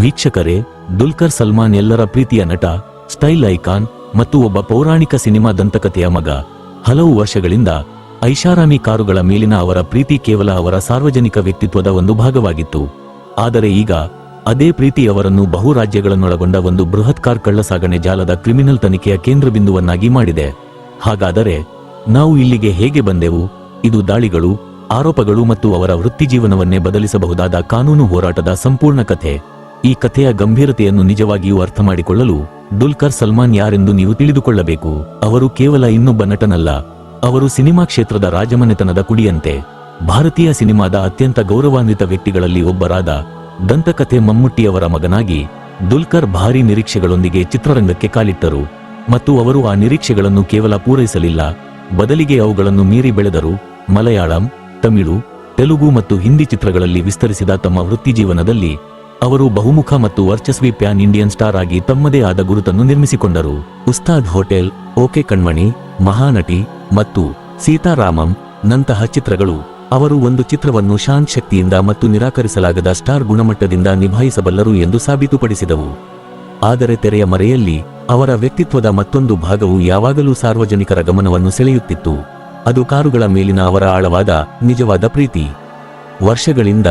ವೀಕ್ಷಕರೇ, ದುಲ್ಕರ್ ಸಲ್ಮಾನ್ ಎಲ್ಲರ ಪ್ರೀತಿಯ ನಟ, ಸ್ಟೈಲ್ ಐಕಾನ್ ಮತ್ತು ಒಬ್ಬ ಪೌರಾಣಿಕ ಸಿನಿಮಾ ದಂತಕಥೆಯ ಮಗ. ಹಲವು ವರ್ಷಗಳಿಂದ ಐಷಾರಾಮಿ ಕಾರುಗಳ ಮೇಲಿನ ಅವರ ಪ್ರೀತಿ ಕೇವಲ ಅವರ ಸಾರ್ವಜನಿಕ ವ್ಯಕ್ತಿತ್ವದ ಒಂದು ಭಾಗವಾಗಿತ್ತು. ಆದರೆ ಈಗ ಅದೇ ಪ್ರೀತಿ ಅವರನ್ನು ಬಹು ರಾಜ್ಯಗಳನ್ನೊಳಗೊಂಡ ಒಂದು ಬೃಹತ್ ಕಾರ್ ಕಳ್ಳಸಾಗಣೆ ಜಾಲದ ಕ್ರಿಮಿನಲ್ ತನಿಖೆಯ ಕೇಂದ್ರಬಿಂದುವನ್ನಾಗಿ ಮಾಡಿದೆ. ಹಾಗಾದರೆ ನಾವು ಇಲ್ಲಿಗೆ ಹೇಗೆ ಬಂದೆವು? ಇದು ದಾಳಿಗಳು, ಆರೋಪಗಳು ಮತ್ತು ಅವರ ವೃತ್ತಿಜೀವನವನ್ನೇ ಬದಲಿಸಬಹುದಾದ ಕಾನೂನು ಹೋರಾಟದ ಸಂಪೂರ್ಣ ಕಥೆ. ಈ ಕಥೆಯ ಗಂಭೀರತೆಯನ್ನು ನಿಜವಾಗಿಯೂ ಅರ್ಥ ಮಾಡಿಕೊಳ್ಳಲು ದುಲ್ಕರ್ ಸಲ್ಮಾನ್ ಯಾರೆಂದು ನೀವು ತಿಳಿದುಕೊಳ್ಳಬೇಕು. ಅವರು ಕೇವಲ ಇನ್ನೊಬ್ಬ ನಟನಲ್ಲ, ಅವರು ಸಿನಿಮಾ ಕ್ಷೇತ್ರದ ರಾಜಮನೆತನದ ಕುಡಿಯಂತೆ. ಭಾರತೀಯ ಸಿನಿಮಾದ ಅತ್ಯಂತ ಗೌರವಾನ್ವಿತ ವ್ಯಕ್ತಿಗಳಲ್ಲಿ ಒಬ್ಬರಾದ ದಂತಕಥೆ ಮಮ್ಮುಟ್ಟಿಯವರ ಮಗನಾಗಿ ದುಲ್ಕರ್ ಭಾರೀ ನಿರೀಕ್ಷೆಗಳೊಂದಿಗೆ ಚಿತ್ರರಂಗಕ್ಕೆ ಕಾಲಿಟ್ಟರು. ಮತ್ತು ಅವರು ಆ ನಿರೀಕ್ಷೆಗಳನ್ನು ಕೇವಲ ಪೂರೈಸಲಿಲ್ಲ, ಬದಲಿಗೆ ಅವುಗಳನ್ನು ಮೀರಿ ಬೆಳೆದರು. ಮಲಯಾಳಂ, ತಮಿಳು, ತೆಲುಗು ಮತ್ತು ಹಿಂದಿ ಚಿತ್ರಗಳಲ್ಲಿ ವಿಸ್ತರಿಸಿದ ತಮ್ಮ ವೃತ್ತಿಜೀವನದಲ್ಲಿ ಅವರು ಬಹುಮುಖ ಮತ್ತು ವರ್ಚಸ್ವಿ ಪ್ಯಾನ್ ಇಂಡಿಯನ್ ಸ್ಟಾರ್ ಆಗಿ ತಮ್ಮದೇ ಆದ ಗುರುತನ್ನು ನಿರ್ಮಿಸಿಕೊಂಡರು. ಉಸ್ತಾದ್ ಹೋಟೆಲ್, ಓಕೆ ಕಣ್ಮಣಿ, ಮಹಾನಟಿ ಮತ್ತು ಸೀತಾರಾಮಂ ನಂತಹ ಚಿತ್ರಗಳು ಅವರು ಒಂದು ಚಿತ್ರವನ್ನು ಶಾಂತ್ ಶಕ್ತಿಯಿಂದ ಮತ್ತು ನಿರಾಕರಿಸಲಾಗದ ಸ್ಟಾರ್ ಗುಣಮಟ್ಟದಿಂದ ನಿಭಾಯಿಸಬಲ್ಲರು ಎಂದು ಸಾಬೀತುಪಡಿಸಿದವು. ಆದರೆ ತೆರೆಯ ಮರೆಯಲ್ಲಿ ಅವರ ವ್ಯಕ್ತಿತ್ವದ ಮತ್ತೊಂದು ಭಾಗವು ಯಾವಾಗಲೂ ಸಾರ್ವಜನಿಕರ ಗಮನವನ್ನು ಸೆಳೆಯುತ್ತಿತ್ತು. ಅದು ಕಾರುಗಳ ಮೇಲಿನ ಅವರ ಆಳವಾದ, ನಿಜವಾದ ಪ್ರೀತಿ. ವರ್ಷಗಳಿಂದ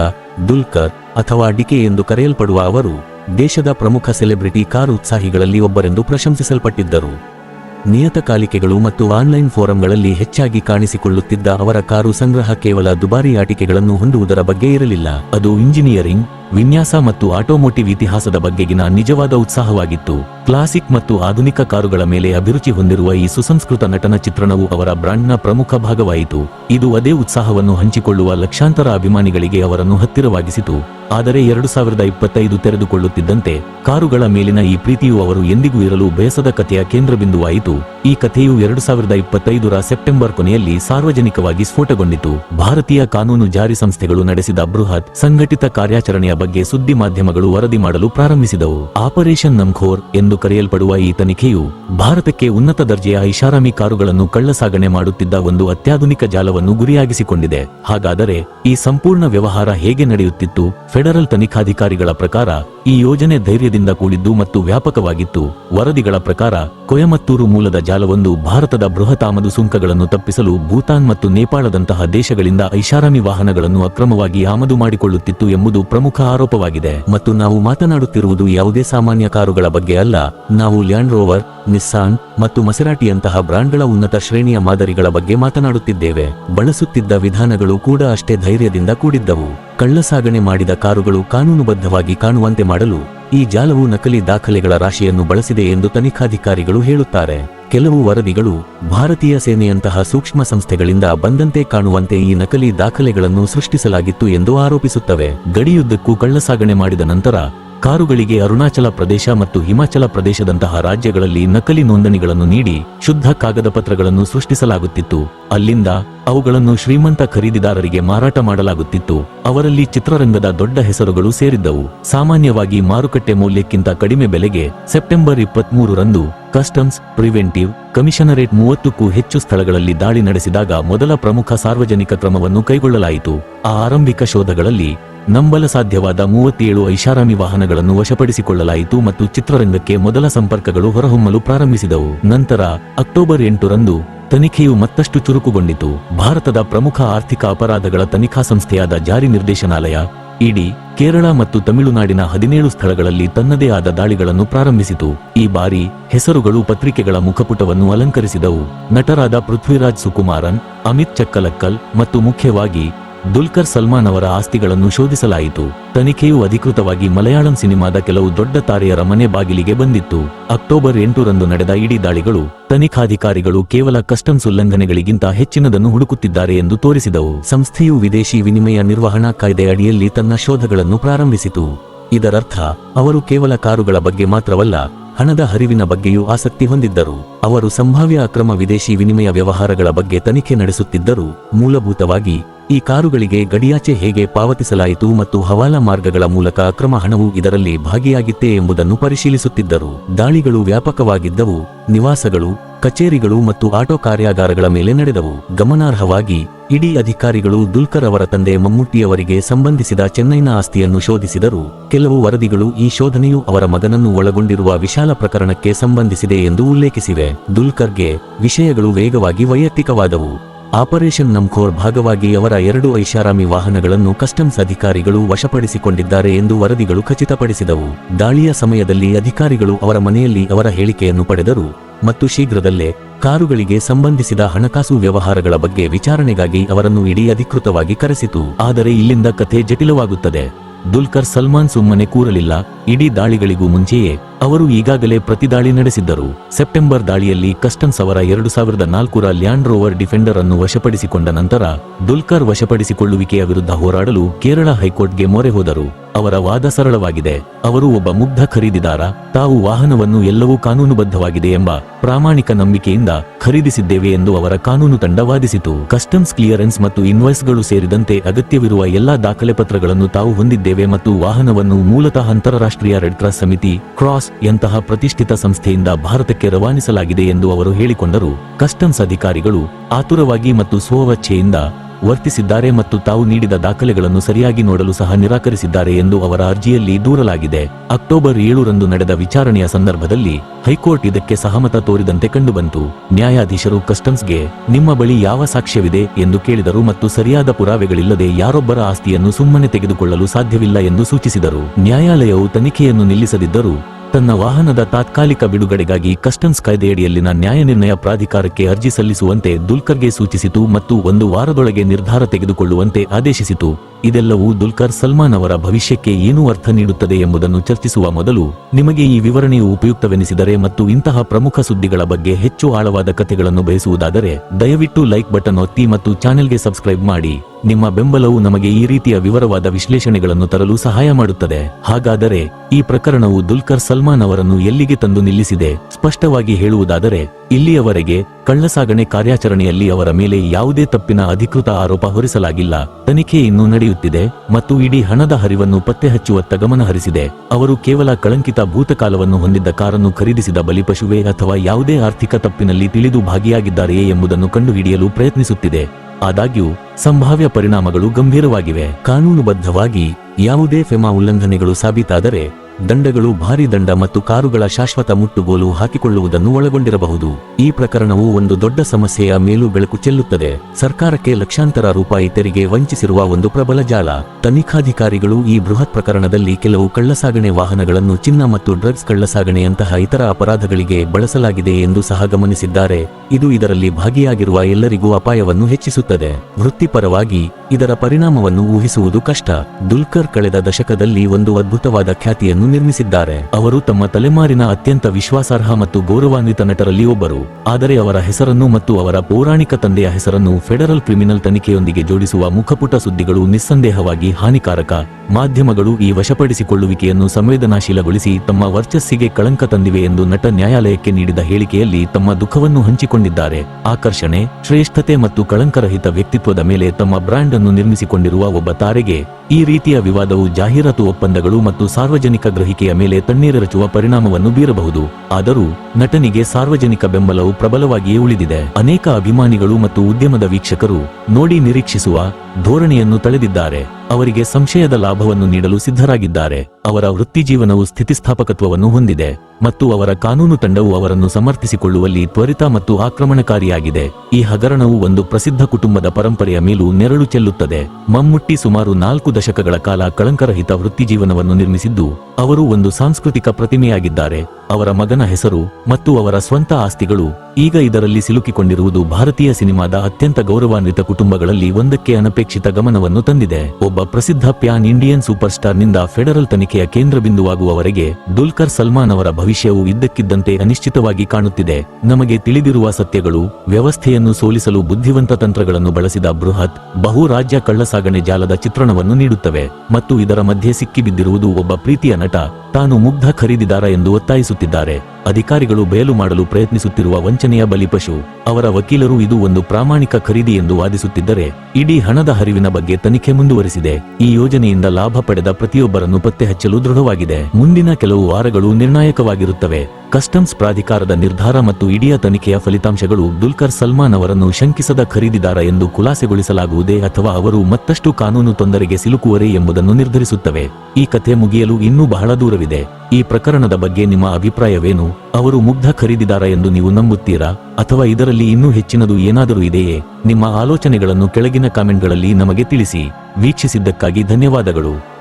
ದುಲ್ಕರ್ ಅಥವಾ ಡಿಕೆ ಎಂದು ಕರೆಯಲ್ಪಡುವ ಅವರು ದೇಶದ ಪ್ರಮುಖ ಸೆಲೆಬ್ರಿಟಿ ಕಾರ್ ಉತ್ಸಾಹಿಗಳಲ್ಲಿ ಒಬ್ಬರೆಂದು ಪ್ರಶಂಸಿಸಲ್ಪಟ್ಟಿದ್ದರು. ನಿಯತಕಾಲಿಕೆಗಳು ಮತ್ತು ಆನ್ಲೈನ್ ಫೋರಂಗಳಲ್ಲಿ ಹೆಚ್ಚಾಗಿ ಕಾಣಿಸಿಕೊಳ್ಳುತ್ತಿದ್ದ ಅವರ ಕಾರು ಸಂಗ್ರಹ ಕೇವಲ ದುಬಾರಿ ಆಟಿಕೆಗಳನ್ನು ಹೊಂದುವುದರ ಬಗ್ಗೆ ಇರಲಿಲ್ಲ. ಅದು ಇಂಜಿನಿಯರಿಂಗ್, ವಿನ್ಯಾಸ ಮತ್ತು ಆಟೋಮೋಟಿವ್ ಇತಿಹಾಸದ ಬಗ್ಗೆಗಿನ ನಿಜವಾದ ಉತ್ಸಾಹವಾಗಿತ್ತು. ಕ್ಲಾಸಿಕ್ ಮತ್ತು ಆಧುನಿಕ ಕಾರುಗಳ ಮೇಲೆ ಅಭಿರುಚಿ ಹೊಂದಿರುವ ಈ ಸುಸಂಸ್ಕೃತ ನಟನ ಚಿತ್ರಣವು ಅವರ ಬ್ರಾಂಡ್ನ ಪ್ರಮುಖ ಭಾಗವಾಯಿತು. ಇದು ಅದೇ ಉತ್ಸಾಹವನ್ನು ಹಂಚಿಕೊಳ್ಳುವ ಲಕ್ಷಾಂತರ ಅಭಿಮಾನಿಗಳಿಗೆ ಅವರನ್ನು ಹತ್ತಿರವಾಗಿಸಿತು. ಆದರೆ ಎರಡು ಸಾವಿರದ ಇಪ್ಪತ್ತೈದು ತೆರೆದುಕೊಳ್ಳುತ್ತಿದ್ದಂತೆ ಕಾರುಗಳ ಮೇಲಿನ ಈ ಪ್ರೀತಿಯು ಅವರು ಎಂದಿಗೂ ಇರಲು ಬಯಸದ ಕಥೆಯ ಕೇಂದ್ರಬಿಂದುವಾಯಿತು. ಈ ಕಥೆಯು ಎರಡು ಸಾವಿರದ ಇಪ್ಪತ್ತೈದರ ಸೆಪ್ಟೆಂಬರ್ ಕೊನೆಯಲ್ಲಿ ಸಾರ್ವಜನಿಕವಾಗಿ ಸ್ಫೋಟಗೊಂಡಿತು. ಭಾರತೀಯ ಕಾನೂನು ಜಾರಿ ಸಂಸ್ಥೆಗಳು ನಡೆಸಿದ ಬೃಹತ್, ಸಂಘಟಿತ ಕಾರ್ಯಾಚರಣೆಯ ಬಗ್ಗೆ ಸುದ್ದಿ ಮಾಧ್ಯಮಗಳು ವರದಿ ಮಾಡಲು ಪ್ರಾರಂಭಿಸಿದವು. ಆಪರೇಷನ್ ನಂಖೋರ್ ಎಂದು ಕರೆಯಲ್ಪಡುವ ಈ ತನಿಖೆಯು ಭಾರತಕ್ಕೆ ಉನ್ನತ ದರ್ಜೆಯ ಐಷಾರಾಮಿ ಕಾರುಗಳನ್ನು ಕಳ್ಳಸಾಗಣೆ ಮಾಡುತ್ತಿದ್ದ ಒಂದು ಅತ್ಯಾಧುನಿಕ ಜಾಲವನ್ನು ಗುರಿಯಾಗಿಸಿಕೊಂಡಿದೆ. ಹಾಗಾದರೆ ಈ ಸಂಪೂರ್ಣ ವ್ಯವಹಾರ ಹೇಗೆ ನಡೆಯುತ್ತಿತ್ತು? ಫೆಡರಲ್ ತನಿಖಾಧಿಕಾರಿಗಳ ಪ್ರಕಾರ ಈ ಯೋಜನೆ ಧೈರ್ಯದಿಂದ ಕೂಡಿದ್ದು ಮತ್ತು ವ್ಯಾಪಕವಾಗಿತ್ತು. ವರದಿಗಳ ಪ್ರಕಾರ ಕೊಯಮತ್ತೂರು ಮೂಲದ ಜಾಲವೊಂದು ಭಾರತದ ಬೃಹತ್ ಆಮದು ಸುಂಕಗಳನ್ನು ತಪ್ಪಿಸಲು ಭೂತಾನ್ ಮತ್ತು ನೇಪಾಳದಂತಹ ದೇಶಗಳಿಂದ ಐಷಾರಾಮಿ ವಾಹನಗಳನ್ನು ಅಕ್ರಮವಾಗಿ ಆಮದು ಮಾಡಿಕೊಳ್ಳುತ್ತಿತ್ತು ಎಂಬುದು ಪ್ರಮುಖ ಆರೋಪವಾಗಿದೆ. ಮತ್ತು ನಾವು ಮಾತನಾಡುತ್ತಿರುವುದು ಯಾವುದೇ ಸಾಮಾನ್ಯ ಕಾರುಗಳ ಬಗ್ಗೆ ಅಲ್ಲ. ನಾವು ಲ್ಯಾಂಡ್ ರೋವರ್, ನಿಸ್ಸಾನ್ ಮತ್ತು ಮಸರಾಟಿಯಂತಹ ಬ್ರಾಂಡ್ಗಳ ಉನ್ನತ ಶ್ರೇಣಿಯ ಮಾದರಿಗಳ ಬಗ್ಗೆ ಮಾತನಾಡುತ್ತಿದ್ದೇವೆ. ಬಳಸುತ್ತಿದ್ದ ವಿಧಾನಗಳು ಕೂಡ ಅಷ್ಟೇ ಧೈರ್ಯದಿಂದ ಕೂಡಿದ್ದವು. ಕಳ್ಳಸಾಗಣೆ ಮಾಡಿದ ಕಾರುಗಳು ಕಾನೂನುಬದ್ಧವಾಗಿ ಕಾಣುವಂತೆ ಮಾಡಲು ಈ ಜಾಲವು ನಕಲಿ ದಾಖಲೆಗಳ ರಾಶಿಯನ್ನು ಬಳಸಿದೆ ಎಂದು ತನಿಖಾಧಿಕಾರಿಗಳು ಹೇಳುತ್ತಾರೆ. ಕೆಲವು ವರದಿಗಳು ಭಾರತೀಯ ಸೇನೆಯಂತಹ ಸೂಕ್ಷ್ಮ ಸಂಸ್ಥೆಗಳಿಂದ ಬಂದಂತೆ ಕಾಣುವಂತೆ ಈ ನಕಲಿ ದಾಖಲೆಗಳನ್ನು ಸೃಷ್ಟಿಸಲಾಗಿತ್ತು ಎಂದು ಆರೋಪಿಸುತ್ತವೆ. ಗಡಿಯುದ್ದಕ್ಕೂ ಕಳ್ಳಸಾಗಣೆ ಮಾಡಿದ ನಂತರ, ಕಾರುಗಳಿಗೆ ಅರುಣಾಚಲ ಪ್ರದೇಶ ಮತ್ತು ಹಿಮಾಚಲ ಪ್ರದೇಶದಂತಹ ರಾಜ್ಯಗಳಲ್ಲಿ ನಕಲಿ ನೋಂದಣಿಗಳನ್ನು ನೀಡಿ ಶುದ್ಧ ಕಾಗದ ಪತ್ರಗಳನ್ನು ಸೃಷ್ಟಿಸಲಾಗುತ್ತಿತ್ತು. ಅಲ್ಲಿಂದ ಅವುಗಳನ್ನು ಶ್ರೀಮಂತ ಖರೀದಿದಾರರಿಗೆ ಮಾರಾಟ ಮಾಡಲಾಗುತ್ತಿತ್ತು. ಅವರಲ್ಲಿ ಚಿತ್ರರಂಗದ ದೊಡ್ಡ ಹೆಸರುಗಳು ಸೇರಿದ್ದವು. ಸಾಮಾನ್ಯವಾಗಿ ಮಾರುಕಟ್ಟೆ ಮೌಲ್ಯಕ್ಕಿಂತ ಕಡಿಮೆ ಬೆಲೆಗೆ ಸೆಪ್ಟೆಂಬರ್ ಇಪ್ಪತ್ಮೂರರಂದು ಕಸ್ಟಮ್ಸ್, ಪ್ರಿವೆಂಟಿವ್, ಕಮಿಷನರೇಟ್ ಮೂವತ್ತಕ್ಕೂ ಹೆಚ್ಚು ಸ್ಥಳಗಳಲ್ಲಿ ದಾಳಿ ನಡೆಸಿದಾಗ ಮೊದಲ ಪ್ರಮುಖ ಸಾರ್ವಜನಿಕ ಕ್ರಮವನ್ನು ಕೈಗೊಳ್ಳಲಾಯಿತು. ಆ ಆರಂಭಿಕ ಶೋಧಗಳಲ್ಲಿ ನಂಬಲ ಸಾಧ್ಯವಾದ ಮೂವತ್ತೇಳು ಐಷಾರಾಮಿ ವಾಹನಗಳನ್ನು ವಶಪಡಿಸಿಕೊಳ್ಳಲಾಯಿತು ಮತ್ತು ಚಿತ್ರರಂಗಕ್ಕೆ ಮೊದಲ ಸಂಪರ್ಕಗಳು ಹೊರಹೊಮ್ಮಲು ಪ್ರಾರಂಭಿಸಿದವು. ನಂತರ ಅಕ್ಟೋಬರ್ ಎಂಟರಂದು ತನಿಖೆಯು ಮತ್ತಷ್ಟು ಚುರುಕುಗೊಂಡಿತು. ಭಾರತದ ಪ್ರಮುಖ ಆರ್ಥಿಕ ಅಪರಾಧಗಳ ತನಿಖಾ ಸಂಸ್ಥೆಯಾದ ಜಾರಿ ನಿರ್ದೇಶನಾಲಯ, ಇಡಿ, ಕೇರಳ ಮತ್ತು ತಮಿಳುನಾಡಿನ ಹದಿನೇಳು ಸ್ಥಳಗಳಲ್ಲಿ ತನ್ನದೇ ಆದ ದಾಳಿಗಳನ್ನು ಪ್ರಾರಂಭಿಸಿತು. ಈ ಬಾರಿ ಹೆಸರುಗಳು ಪತ್ರಿಕೆಗಳ ಮುಖಪುಟವನ್ನು ಅಲಂಕರಿಸಿದವು. ನಟರಾದ ಪೃಥ್ವಿರಾಜ್ ಸುಕುಮಾರನ್, ಅಮಿತ್ ಚಕ್ಕಲಕ್ಕಲ್ ಮತ್ತು ಮುಖ್ಯವಾಗಿ ದುಲ್ಕರ್ ಸಲ್ಮಾನ್ ಅವರ ಆಸ್ತಿಗಳನ್ನು ಶೋಧಿಸಲಾಯಿತು. ತನಿಖೆಯು ಅಧಿಕೃತವಾಗಿ ಮಲಯಾಳಂ ಸಿನಿಮಾದ ಕೆಲವು ದೊಡ್ಡ ತಾರೆಯರ ಮನೆ ಬಾಗಿಲಿಗೆ ಬಂದಿತ್ತು. ಅಕ್ಟೋಬರ್ ಎಂಟರಂದು ನಡೆದ ಇಡೀ ದಾಳಿಗಳು ತನಿಖಾಧಿಕಾರಿಗಳು ಕೇವಲ ಕಸ್ಟಮ್ಸ್ ಉಲ್ಲಂಘನೆಗಳಿಗಿಂತ ಹೆಚ್ಚಿನದನ್ನು ಹುಡುಕುತ್ತಿದ್ದಾರೆ ಎಂದು ತೋರಿಸಿದವು. ಸಂಸ್ಥೆಯು ವಿದೇಶಿ ವಿನಿಮಯ ನಿರ್ವಹಣಾ ಕಾಯ್ದೆ ಅಡಿಯಲ್ಲಿ ತನ್ನ ಶೋಧಗಳನ್ನು ಪ್ರಾರಂಭಿಸಿತು. ಇದರರ್ಥ, ಅವರು ಕೇವಲ ಕಾರುಗಳ ಬಗ್ಗೆ ಮಾತ್ರವಲ್ಲ, ಹಣದ ಹರಿವಿನ ಬಗ್ಗೆಯೂ ಆಸಕ್ತಿ ಹೊಂದಿದ್ದರು. ಅವರು ಸಂಭಾವ್ಯ ಅಕ್ರಮ ವಿದೇಶಿ ವಿನಿಮಯ ವ್ಯವಹಾರಗಳ ಬಗ್ಗೆ ತನಿಖೆ ನಡೆಸುತ್ತಿದ್ದರು, ಮೂಲಭೂತವಾಗಿ ಈ ಕಾರುಗಳಿಗೆ ಗಡಿಯಾಚೆ ಹೇಗೆ ಪಾವತಿಸಲಾಯಿತು ಮತ್ತು ಹವಾಲಾ ಮಾರ್ಗಗಳ ಮೂಲಕ ಅಕ್ರಮ ಹಣವು ಇದರಲ್ಲಿ ಭಾಗಿಯಾಗಿತ್ತೇ ಎಂಬುದನ್ನು ಪರಿಶೀಲಿಸುತ್ತಿದ್ದರು. ದಾಳಿಗಳು ವ್ಯಾಪಕವಾಗಿದ್ದವು, ನಿವಾಸಗಳು, ಕಚೇರಿಗಳು ಮತ್ತು ಆಟೋ ಕಾರ್ಯಾಗಾರಗಳ ಮೇಲೆ ನಡೆದವು. ಗಮನಾರ್ಹವಾಗಿ, ಇಡೀ ಅಧಿಕಾರಿಗಳು ದುಲ್ಕರ್ ಅವರ ತಂದೆ ಮಮ್ಮುಟ್ಟಿಯವರಿಗೆ ಸಂಬಂಧಿಸಿದ ಚೆನ್ನೈನ ಆಸ್ತಿಯನ್ನು ಶೋಧಿಸಿದರು. ಕೆಲವು ವರದಿಗಳು ಈ ಶೋಧನೆಯು ಅವರ ಮಗನನ್ನು ಒಳಗೊಂಡಿರುವ ವಿಶಾಲ ಪ್ರಕರಣಕ್ಕೆ ಸಂಬಂಧಿಸಿದೆ ಎಂದು ಉಲ್ಲೇಖಿಸಿವೆ. ದುಲ್ಕರ್ಗೆ ವಿಷಯಗಳು ವೇಗವಾಗಿ ವೈಯಕ್ತಿಕವಾದವು. ಆಪರೇಷನ್ ನಮ್ಖೋರ್ ಭಾಗವಾಗಿ ಅವರ ಎರಡು ಐಷಾರಾಮಿ ವಾಹನಗಳನ್ನು ಕಸ್ಟಮ್ಸ್ ಅಧಿಕಾರಿಗಳು ವಶಪಡಿಸಿಕೊಂಡಿದ್ದಾರೆ ಎಂದು ವರದಿಗಳು ಖಚಿತಪಡಿಸಿದವು. ದಾಳಿಯ ಸಮಯದಲ್ಲಿ ಅಧಿಕಾರಿಗಳು ಅವರ ಮನೆಯಲ್ಲಿ ಅವರ ಹೇಳಿಕೆಯನ್ನು ಪಡೆದರು ಮತ್ತು ಶೀಘ್ರದಲ್ಲೇ ಕಾರುಗಳಿಗೆ ಸಂಬಂಧಿಸಿದ ಹಣಕಾಸು ವ್ಯವಹಾರಗಳ ಬಗ್ಗೆ ವಿಚಾರಣೆಗಾಗಿ ಅವರನ್ನು ಇಡೀ ಅಧಿಕೃತವಾಗಿ ಕರೆಸಿತು. ಆದರೆ ಇಲ್ಲಿಂದ ಕಥೆ ಜಟಿಲವಾಗುತ್ತದೆ. ದುಲ್ಕರ್ ಸಲ್ಮಾನ್ ಸುಮ್ಮನೆ ಕೂರಲಿಲ್ಲ, ಇಡೀ ದಾಳಿಗಳಿಗೂ ಮುಂಚೆಯೇ ಅವರು ಈಗಾಗಲೇ ಪ್ರತಿದಾಳಿ ನಡೆಸಿದ್ದರು. ಸೆಪ್ಟೆಂಬರ್ ದಾಳಿಯಲ್ಲಿ ಕಸ್ಟಮ್ಸ್ ಅವರ ಎರಡು ಸಾವಿರದ ನಾಲ್ಕರ ಲ್ಯಾಂಡ್ ರೋವರ್ ಡಿಫೆಂಡರ್ ಅನ್ನು ವಶಪಡಿಸಿಕೊಂಡ ನಂತರ ದುಲ್ಕರ್ ವಶಪಡಿಸಿಕೊಳ್ಳುವಿಕೆಯ ವಿರುದ್ಧ ಹೋರಾಡಲು ಕೇರಳ ಹೈಕೋರ್ಟ್ಗೆ ಮೊರೆ ಹೋದರು. ಅವರ ವಾದ ಸರಳವಾಗಿದೆ. ಅವರು ಒಬ್ಬ ಮುಗ್ಧ ಖರೀದಿದಾರ. ತಾವು ವಾಹನವನ್ನು ಎಲ್ಲವೂ ಕಾನೂನುಬದ್ಧವಾಗಿದೆ ಎಂಬ ಪ್ರಾಮಾಣಿಕ ನಂಬಿಕೆಯಿಂದ ಖರೀದಿಸಿದ್ದೇವೆ ಎಂದು ಅವರ ಕಾನೂನು ತಂಡ ವಾದಿಸಿತು. ಕಸ್ಟಮ್ಸ್ ಕ್ಲಿಯರೆನ್ಸ್ ಮತ್ತು ಇನ್ವಾಯ್ಸ್ಗಳು ಸೇರಿದಂತೆ ಅಗತ್ಯವಿರುವ ಎಲ್ಲಾ ದಾಖಲೆ ಪತ್ರಗಳನ್ನು ತಾವು ಹೊಂದಿದ್ದೇವೆ ಮತ್ತು ವಾಹನವನ್ನು ಮೂಲತಃ ಅಂತಾರಾಷ್ಟ್ರೀಯ ರೆಡ್ ಕ್ರಾಸ್ ಸಮಿತಿ, ಕ್ರಾಸ್ ಎಂತಹ ಪ್ರತಿಷ್ಠಿತ ಸಂಸ್ಥೆಯಿಂದ ಭಾರತಕ್ಕೆ ರವಾನಿಸಲಾಗಿದೆ ಎಂದು ಅವರು ಹೇಳಿಕೊಂಡರು. ಕಸ್ಟಮ್ಸ್ ಅಧಿಕಾರಿಗಳು ಆತುರವಾಗಿ ಮತ್ತು ಸ್ವವಚ್ಛೆಯಿಂದ ವರ್ತಿಸಿದ್ದಾರೆ ಮತ್ತು ತಾವು ನೀಡಿದ ದಾಖಲೆಗಳನ್ನು ಸರಿಯಾಗಿ ನೋಡಲು ಸಹ ನಿರಾಕರಿಸಿದ್ದಾರೆ ಎಂದು ಅವರ ಅರ್ಜಿಯಲ್ಲಿ ದೂರಲಾಗಿದೆ. ಅಕ್ಟೋಬರ್ ಏಳರಂದು ನಡೆದ ವಿಚಾರಣೆಯ ಸಂದರ್ಭದಲ್ಲಿ ಹೈಕೋರ್ಟ್ ಇದಕ್ಕೆ ಸಹಮತ ತೋರಿದಂತೆ ಕಂಡುಬಂತು. ನ್ಯಾಯಾಧೀಶರು ಕಸ್ಟಮ್ಸ್ಗೆ, ನಿಮ್ಮ ಬಳಿ ಯಾವ ಸಾಕ್ಷ್ಯವಿದೆ ಎಂದು ಕೇಳಿದರು ಮತ್ತು ಸರಿಯಾದ ಪುರಾವೆಗಳಿಲ್ಲದೆ ಯಾರೊಬ್ಬರ ಆಸ್ತಿಯನ್ನು ಸುಮ್ಮನೆ ತೆಗೆದುಕೊಳ್ಳಲು ಸಾಧ್ಯವಿಲ್ಲ ಎಂದು ಸೂಚಿಸಿದರು. ನ್ಯಾಯಾಲಯವು ತನಿಖೆಯನ್ನು ನಿಲ್ಲಿಸದಿದ್ದರೂ ತನ್ನ ವಾಹನದ ತಾತ್ಕಾಲಿಕ ಬಿಡುಗಡೆಗಾಗಿ ಕಸ್ಟಮ್ಸ್ ಕಾಯ್ದೆಯಡಿಯಲ್ಲಿನ ನ್ಯಾಯನಿರ್ಣಯ ಪ್ರಾಧಿಕಾರಕ್ಕೆ ಅರ್ಜಿ ಸಲ್ಲಿಸುವಂತೆ ದುಲ್ಕರ್ಗೆ ಸೂಚಿಸಿತು ಮತ್ತು ಒಂದು ವಾರದೊಳಗೆ ನಿರ್ಧಾರ ತೆಗೆದುಕೊಳ್ಳುವಂತೆ ಆದೇಶಿಸಿತು. ಇದೆಲ್ಲವೂ ದುಲ್ಕರ್ ಸಲ್ಮಾನ್ ಅವರ ಭವಿಷ್ಯಕ್ಕೆ ಏನು ಅರ್ಥ ನೀಡುತ್ತದೆ ಎಂಬುದನ್ನು ಚರ್ಚಿಸುವ ಮೊದಲು ನಿಮಗೆ ಈ ವಿವರಣೆಯು ಉಪಯುಕ್ತವೆನಿಸಿದರೆ ಮತ್ತು ಇಂತಹ ಪ್ರಮುಖ ಸುದ್ದಿಗಳ ಬಗ್ಗೆ ಹೆಚ್ಚು ಆಳವಾದ ಕಥೆಗಳನ್ನು ಬಯಸುವುದಾದರೆ ದಯವಿಟ್ಟು ಲೈಕ್ ಬಟನ್ ಒತ್ತಿ ಮತ್ತು ಚಾನೆಲ್ಗೆ ಸಬ್ಸ್ಕ್ರೈಬ್ ಮಾಡಿ. ನಿಮ್ಮ ಬೆಂಬಲವು ನಮಗೆ ಈ ರೀತಿಯ ವಿವರವಾದ ವಿಶ್ಲೇಷಣೆಗಳನ್ನು ತರಲು ಸಹಾಯ ಮಾಡುತ್ತದೆ. ಹಾಗಾದರೆ ಈ ಪ್ರಕರಣವು ದುಲ್ಕರ್ ಸಲ್ಮಾನ್ ಅವರನ್ನು ಎಲ್ಲಿಗೆ ತಂದು ನಿಲ್ಲಿಸಿದೆ? ಸ್ಪಷ್ಟವಾಗಿ ಹೇಳುವುದಾದರೆ ಇಲ್ಲಿಯವರೆಗೆ ಕಳ್ಳಸಾಗಣೆ ಕಾರ್ಯಾಚರಣೆಯಲ್ಲಿ ಅವರ ಮೇಲೆ ಯಾವುದೇ ತಪ್ಪಿನ ಅಧಿಕೃತ ಆರೋಪ ಹೊರಿಸಲಾಗಿಲ್ಲ. ತನಿಖೆ ಇನ್ನೂ ನಡೆಯುತ್ತಿದೆ ಮತ್ತು ಇಡೀ ಹಣದ ಹರಿವನ್ನು ಪತ್ತೆಹಚ್ಚುವತ್ತ ಗಮನ ಹರಿಸಿದೆ. ಅವರು ಕೇವಲ ಕಳಂಕಿತ ಭೂತಕಾಲವನ್ನು ಹೊಂದಿದ್ದ ಕಾರನ್ನು ಖರೀದಿಸಿದ ಬಲಿಪಶುವೆ ಅಥವಾ ಯಾವುದೇ ಆರ್ಥಿಕ ತಪ್ಪಿನಲ್ಲಿ ತಿಳಿದು ಭಾಗಿಯಾಗಿದ್ದಾರೆಯೇ ಎಂಬುದನ್ನು ಕಂಡುಹಿಡಿಯಲು ಪ್ರಯತ್ನಿಸುತ್ತಿದೆ. ಆದಾಗ್ಯೂ, ಸಂಭಾವ್ಯ ಪರಿಣಾಮಗಳು ಗಂಭೀರವಾಗಿವೆ. ಕಾನೂನುಬದ್ಧವಾಗಿ ಯಾವುದೇ ಫೆಮಾ ಉಲ್ಲಂಘನೆಗಳು ಸಾಬೀತಾದರೆ ದಂಡಗಳು ಭಾರಿ ದಂಡ ಮತ್ತು ಕಾರುಗಳ ಶಾಶ್ವತ ಮುಟ್ಟುಗೋಲು ಹಾಕಿಕೊಳ್ಳುವುದನ್ನು ಒಳಗೊಂಡಿರಬಹುದು. ಈ ಪ್ರಕರಣವು ಒಂದು ದೊಡ್ಡ ಸಮಸ್ಯೆಯ ಮೇಲೂ ಬೆಳಕು ಚೆಲ್ಲುತ್ತದೆ. ಸರ್ಕಾರಕ್ಕೆ ಲಕ್ಷಾಂತರ ರೂಪಾಯಿ ತೆರಿಗೆ ವಂಚಿಸಿರುವ ಒಂದು ಪ್ರಬಲ ಜಾಲ. ತನಿಖಾಧಿಕಾರಿಗಳು ಈ ಬೃಹತ್ ಪ್ರಕರಣದಲ್ಲಿ ಕೆಲವು ಕಳ್ಳಸಾಗಣೆ ವಾಹನಗಳನ್ನು ಚಿನ್ನ ಮತ್ತು ಡ್ರಗ್ಸ್ ಕಳ್ಳಸಾಗಣೆಯಂತಹ ಇತರ ಅಪರಾಧಗಳಿಗೆ ಬಳಸಲಾಗಿದೆ ಎಂದು ಸಹ ಗಮನಿಸಿದ್ದಾರೆ. ಇದು ಇದರಲ್ಲಿ ಭಾಗಿಯಾಗಿರುವ ಎಲ್ಲರಿಗೂ ಅಪಾಯವನ್ನು ಹೆಚ್ಚಿಸುತ್ತದೆ. ವೃತ್ತಿಪರವಾಗಿ ಇದರ ಪರಿಣಾಮವನ್ನು ಊಹಿಸುವುದು ಕಷ್ಟ. ದುಲ್ಕರ್ ಕಳೆದ ದಶಕದಲ್ಲಿ ಒಂದು ಅದ್ಭುತವಾದ ಖ್ಯಾತಿಯನ್ನು ನಿರ್ಮಿಸಿದ್ದಾರೆ. ಅವರು ತಮ್ಮ ತಲೆಮಾರಿನ ಅತ್ಯಂತ ವಿಶ್ವಾಸಾರ್ಹ ಮತ್ತು ಗೌರವಾನ್ವಿತ ನಟರಲ್ಲಿ ಒಬ್ಬರು. ಆದರೆ ಅವರ ಹೆಸರನ್ನು ಮತ್ತು ಅವರ ಪೌರಾಣಿಕ ತಂದೆಯ ಹೆಸರನ್ನು ಫೆಡರಲ್ ಕ್ರಿಮಿನಲ್ ತನಿಖೆಯೊಂದಿಗೆ ಜೋಡಿಸುವ ಮುಖಪುಟ ಸುದ್ದಿಗಳು ನಿಸ್ಸಂದೇಹವಾಗಿ ಹಾನಿಕಾರಕ. ಮಾಧ್ಯಮಗಳು ಈ ವಶಪಡಿಸಿಕೊಳ್ಳುವಿಕೆಯನ್ನು ಸಂವೇದನಾಶೀಲಗೊಳಿಸಿ ತಮ್ಮ ವರ್ಚಸ್ಸಿಗೆ ಕಳಂಕ ತಂದಿವೆ ಎಂದು ನಟ ನ್ಯಾಯಾಲಯಕ್ಕೆ ನೀಡಿದ ಹೇಳಿಕೆಯಲ್ಲಿ ತಮ್ಮ ದುಃಖವನ್ನು ಹಂಚಿಕೊಂಡಿದ್ದಾರೆ. ಆಕರ್ಷಣೆ, ಶ್ರೇಷ್ಠತೆ ಮತ್ತು ಕಳಂಕರಹಿತ ವ್ಯಕ್ತಿತ್ವದ ಮೇಲೆ ತಮ್ಮ ಬ್ರ್ಯಾಂಡ್ ಅನ್ನು ನಿರ್ಮಿಸಿಕೊಂಡಿರುವ ಒಬ್ಬ ತಾರೆಗೆ ಈ ರೀತಿಯ ವಿವಾದವು ಜಾಹೀರಾತು ಒಪ್ಪಂದಗಳು ಮತ್ತು ಸಾರ್ವಜನಿಕ ಗ್ರಹಿಕೆಯ ಮೇಲೆ ತಣ್ಣೀರೆರಚುವ ಪರಿಣಾಮವನ್ನು ಬೀರಬಹುದು. ಆದರೂ, ನಟನಿಗೆ ಸಾರ್ವಜನಿಕ ಬೆಂಬಲವು ಪ್ರಬಲವಾಗಿಯೇ ಉಳಿದಿದೆ. ಅನೇಕ ಅಭಿಮಾನಿಗಳು ಮತ್ತು ಉದ್ಯಮದ ವೀಕ್ಷಕರು ನೋಡಿ ನಿರೀಕ್ಷಿಸುವ ಧೋರಣೆಯನ್ನು ತಳೆದಿದ್ದಾರೆ. ಅವರಿಗೆ ಸಂಶಯದ ಲಾಭವನ್ನು ನೀಡಲು ಸಿದ್ಧರಾಗಿದ್ದಾರೆ. ಅವರ ವೃತ್ತಿಜೀವನವು ಸ್ಥಿತಿಸ್ಥಾಪಕತ್ವವನ್ನು ಹೊಂದಿದೆ ಮತ್ತು ಅವರ ಕಾನೂನು ತಂಡವು ಅವರನ್ನು ಸಮರ್ಥಿಸಿಕೊಳ್ಳುವಲ್ಲಿ ತ್ವರಿತ ಮತ್ತು ಆಕ್ರಮಣಕಾರಿಯಾಗಿದೆ. ಈ ಹಗರಣವು ಒಂದು ಪ್ರಸಿದ್ಧ ಕುಟುಂಬದ ಪರಂಪರೆಯ ಮೇಲೂ ನೆರಳು ಚೆಲ್ಲುತ್ತದೆ. ಮಮ್ಮುಟ್ಟಿ ಸುಮಾರು ನಾಲ್ಕು ದಶಕಗಳ ಕಾಲ ಕಳಂಕರಹಿತ ವೃತ್ತಿಜೀವನವನ್ನು ನಿರ್ಮಿಸಿದ್ದು, ಅವರು ಒಂದು ಸಾಂಸ್ಕೃತಿಕ ಪ್ರತಿಮೆಯಾಗಿದ್ದಾರೆ. ಅವರ ಮಗನ ಹೆಸರು ಮತ್ತು ಅವರ ಸ್ವಂತ ಆಸ್ತಿಗಳು ಈಗ ಇದರಲ್ಲಿ ಸಿಲುಕಿಕೊಂಡಿರುವುದು ಭಾರತೀಯ ಸಿನಿಮಾದ ಅತ್ಯಂತ ಗೌರವಾನ್ವಿತ ಕುಟುಂಬಗಳಲ್ಲಿ ಒಂದಕ್ಕೆ ಅನಪೇಕ್ಷಿತ ಗಮನವನ್ನು ತಂದಿದೆ. ಒಬ್ಬ ಪ್ರಸಿದ್ಧ ಪ್ಯಾನ್ ಇಂಡಿಯನ್ ಸೂಪರ್ ಸ್ಟಾರ್ನಿಂದ ಫೆಡರಲ್ ತನಿಖೆಯ ಕೇಂದ್ರ ಬಿಂದುವಾಗುವವರೆಗೆ ದುಲ್ಕರ್ ಸಲ್ಮಾನ್ ಅವರ ಭವಿಷ್ಯವು ಇದ್ದಕ್ಕಿದ್ದಂತೆ ಅನಿಶ್ಚಿತವಾಗಿ ಕಾಣುತ್ತಿದೆ. ನಮಗೆ ತಿಳಿದಿರುವ ಸತ್ಯಗಳು, ವ್ಯವಸ್ಥೆಯನ್ನು ಸೋಲಿಸಲು ಬುದ್ಧಿವಂತ ತಂತ್ರಗಳನ್ನು ಬಳಸಿದ ಬೃಹತ್ ಬಹು ರಾಜ್ಯ ಕಳ್ಳಸಾಗಣೆ ಜಾಲದ ಚಿತ್ರಣವನ್ನು ನೀಡುತ್ತವೆ ಮತ್ತು ಇದರ ಮಧ್ಯೆ ಸಿಕ್ಕಿಬಿದ್ದಿರುವುದು ಒಬ್ಬ ಪ್ರೀತಿಯ ನಟ ತಾನು ಮುಗ್ಧ ಖರೀದಿದಾರ ಎಂದು ಒತ್ತಾಯಿಸುತ್ತಿದ್ದಾರೆ. ಅಧಿಕಾರಿಗಳು ಬಯಲು ಮಾಡಲು ಪ್ರಯತ್ನಿಸುತ್ತಿರುವ ವಂಚನೆಯ ಬಲಿಪಶು ಅವರ ವಕೀಲರು ಇದು ಒಂದು ಪ್ರಾಮಾಣಿಕ ಖರೀದಿ ಎಂದು ವಾದಿಸುತ್ತಿದ್ದರೆ, ಇಡೀ ಹಣದ ಹರಿವಿನ ಬಗ್ಗೆ ತನಿಖೆ ಮುಂದುವರಿಸಿದೆ. ಈ ಯೋಜನೆಯಿಂದ ಲಾಭ ಪಡೆದ ಪ್ರತಿಯೊಬ್ಬರನ್ನು ಪತ್ತೆ ಹಚ್ಚಲು ದೃಢವಾಗಿದೆ. ಮುಂದಿನ ಕೆಲವು ವಾರಗಳು ನಿರ್ಣಾಯಕವಾಗಿರುತ್ತವೆ. ಕಸ್ಟಮ್ಸ್ ಪ್ರಾಧಿಕಾರದ ನಿರ್ಧಾರ ಮತ್ತು ಇಡಿಯ ತನಿಖೆಯ ಫಲಿತಾಂಶಗಳು ದುಲ್ಕರ್ ಸಲ್ಮಾನ್ ಅವರನ್ನು ಶಂಕಿಸದ ಖರೀದಿದಾರ ಎಂದು ಖುಲಾಸೆಗೊಳಿಸಲಾಗುವುದೇ ಅಥವಾ ಅವರು ಮತ್ತಷ್ಟು ಕಾನೂನು ತೊಂದರೆಗೆ ಸಿಲುಕುವರೇ ಎಂಬುದನ್ನು ನಿರ್ಧರಿಸುತ್ತವೆ. ಈ ಕಥೆ ಮುಗಿಯಲು ಇನ್ನೂ ಬಹಳ ದೂರವಿದೆ. ಈ ಪ್ರಕರಣದ ಬಗ್ಗೆ ನಿಮ್ಮ ಅಭಿಪ್ರಾಯವೇನು? ಅವರು ಮುಗ್ಧ ಖರೀದಿದಾರ ಎಂದು ನೀವು ನಂಬುತ್ತೀರಾ? ಅಥವಾ ಇದರಲ್ಲಿ ಇನ್ನೂ ಹೆಚ್ಚಿನದು ಏನಾದರೂ ಇದೆಯೇ? ನಿಮ್ಮ ಆಲೋಚನೆಗಳನ್ನು ಕೆಳಗಿನ ಕಾಮೆಂಟ್ಗಳಲ್ಲಿ ನಮಗೆ ತಿಳಿಸಿ. ವೀಕ್ಷಿಸಿದ್ದಕ್ಕಾಗಿ ಧನ್ಯವಾದಗಳು.